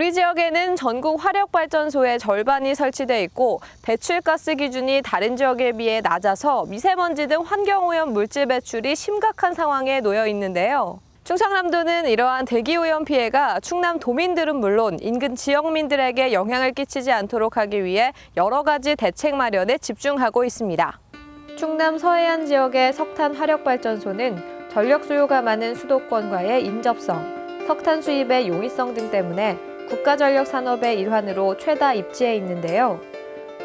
우리 지역에는 전국 화력발전소의 절반이 설치돼 있고 배출가스 기준이 다른 지역에 비해 낮아서 미세먼지 등 환경오염 물질 배출이 심각한 상황에 놓여 있는데요. 충청남도는 이러한 대기오염 피해가 충남 도민들은 물론 인근 지역민들에게 영향을 끼치지 않도록 하기 위해 여러 가지 대책 마련에 집중하고 있습니다. 충남 서해안 지역의 석탄 화력발전소는 전력 수요가 많은 수도권과의 인접성, 석탄 수입의 용이성 등 때문에 국가전력 산업의 일환으로 최다 입지에 있는데요.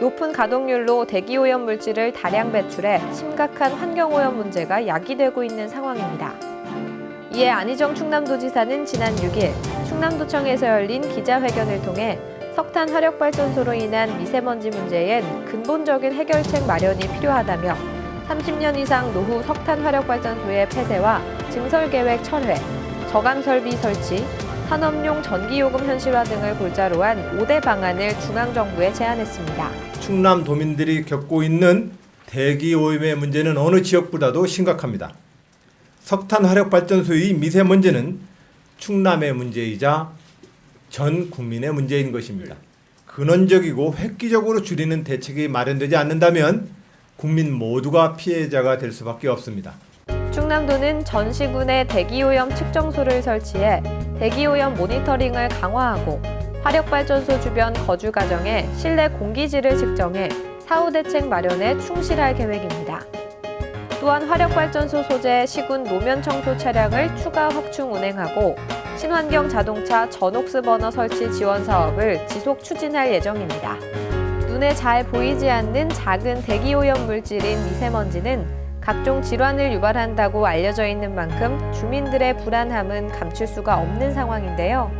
높은 가동률로 대기오염 물질을 다량 배출해 심각한 환경오염 문제가 야기되고 있는 상황입니다. 이에 안희정 충남도지사는 지난 6일 충남도청에서 열린 기자회견을 통해 석탄 화력 발전소로 인한 미세먼지 문제엔 근본적인 해결책 마련이 필요하다며 30년 이상 노후 석탄 화력 발전소의 폐쇄와 증설 계획 철회, 저감 설비 설치, 산업용 전기요금 현실화 등을 골자로 한 5대 방안을 중앙정부에 제안했습니다. 충남 도민들이 겪고 있는 대기 오염의 문제는 어느 지역보다도 심각합니다. 석탄 화력 발전소의 미세먼지는 충남의 문제이자 전 국민의 문제인 것입니다. 근원적이고 획기적으로 줄이는 대책이 마련되지 않는다면 국민 모두가 피해자가 될 수밖에 없습니다. 충남도는 전 시군에 대기오염 측정소를 설치해 대기오염 모니터링을 강화하고 화력발전소 주변 거주 가정의 실내 공기질을 측정해 사후 대책 마련에 충실할 계획입니다. 또한 화력발전소 소재 시군 노면 청소 차량을 추가 확충 운행하고 친환경 자동차 전옥스 버너 설치 지원 사업을 지속 추진할 예정입니다. 눈에 잘 보이지 않는 작은 대기오염 물질인 미세먼지는 각종 질환을 유발한다고 알려져 있는 만큼 주민들의 불안함은 감출 수가 없는 상황인데요.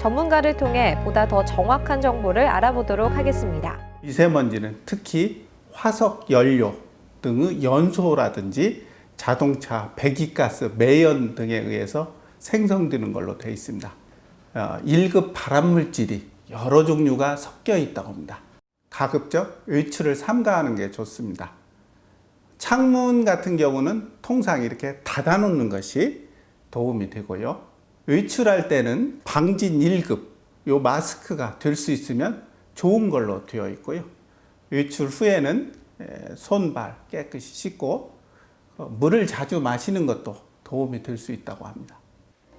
전문가를 통해 보다 더 정확한 정보를 알아보도록 하겠습니다. 미세먼지는 특히 화석 연료 등의 연소라든지 자동차 배기가스, 매연 등에 의해서 생성되는 걸로 되어 있습니다. 어, 1급 발암물질이 여러 종류가 섞여 있다고 합니다. 가급적 외출을 삼가하는 게 좋습니다. 창문 같은 경우는 통상 이렇게 닫아놓는 것이 도움이 되고요. 외출할 때는 방진 1급, 요 마스크가 될 수 있으면 좋은 걸로 되어 있고요. 외출 후에는 에, 손발 깨끗이 씻고 어, 물을 자주 마시는 것도 도움이 될 수 있다고 합니다.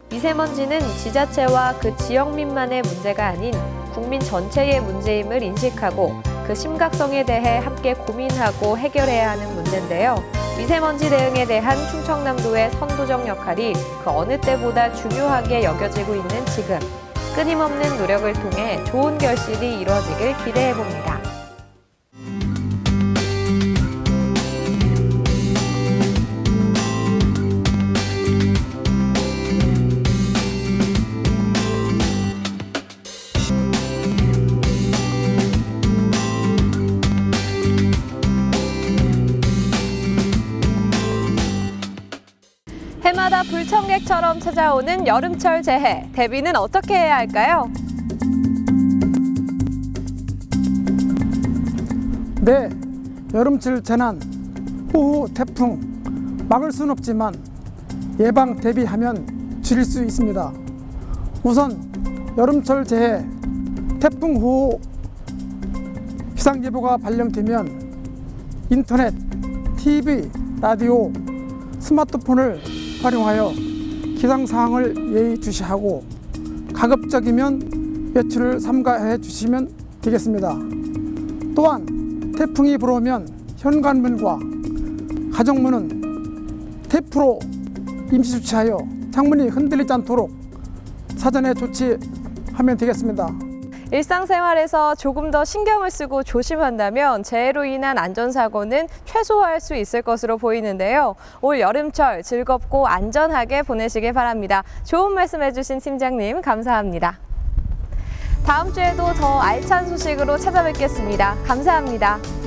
미세먼지는 지자체와 그 지역민만의 문제가 아닌 국민 전체의 문제임을 인식하고 그 심각성에 대해 함께 고민하고 해결해야 하는 문제인데요. 미세먼지 대응에 대한 충청남도의 선도적 역할이 그 어느 때보다 중요하게 여겨지고 있는 지금 끊임없는 노력을 통해 좋은 결실이 이루어지길 기대해 봅니다. 해마다 불청객처럼 찾아오는 여름철 재해. 대비는 어떻게 해야 할까요? 네, 여름철 재난, 호우, 태풍 막을 수는 없지만 예방 대비하면 줄일 수 있습니다. 우선 여름철 재해, 태풍 호우 기상예보가 발령되면 인터넷, TV, 라디오, 스마트폰을 활용하여 기상 상황을 예의주시하고 가급적이면 외출을 삼가해 주시면 되겠습니다. 또한 태풍이 불어오면 현관문과 가정문은 테이프로 임시 조치하여 창문이 흔들리지 않도록 사전에 조치하면 되겠습니다. 일상생활에서 조금 더 신경을 쓰고 조심한다면 재해로 인한 안전사고는 최소화할 수 있을 것으로 보이는데요. 올 여름철 즐겁고 안전하게 보내시길 바랍니다. 좋은 말씀 해주신 팀장님 감사합니다. 다음 주에도 더 알찬 소식으로 찾아뵙겠습니다. 감사합니다.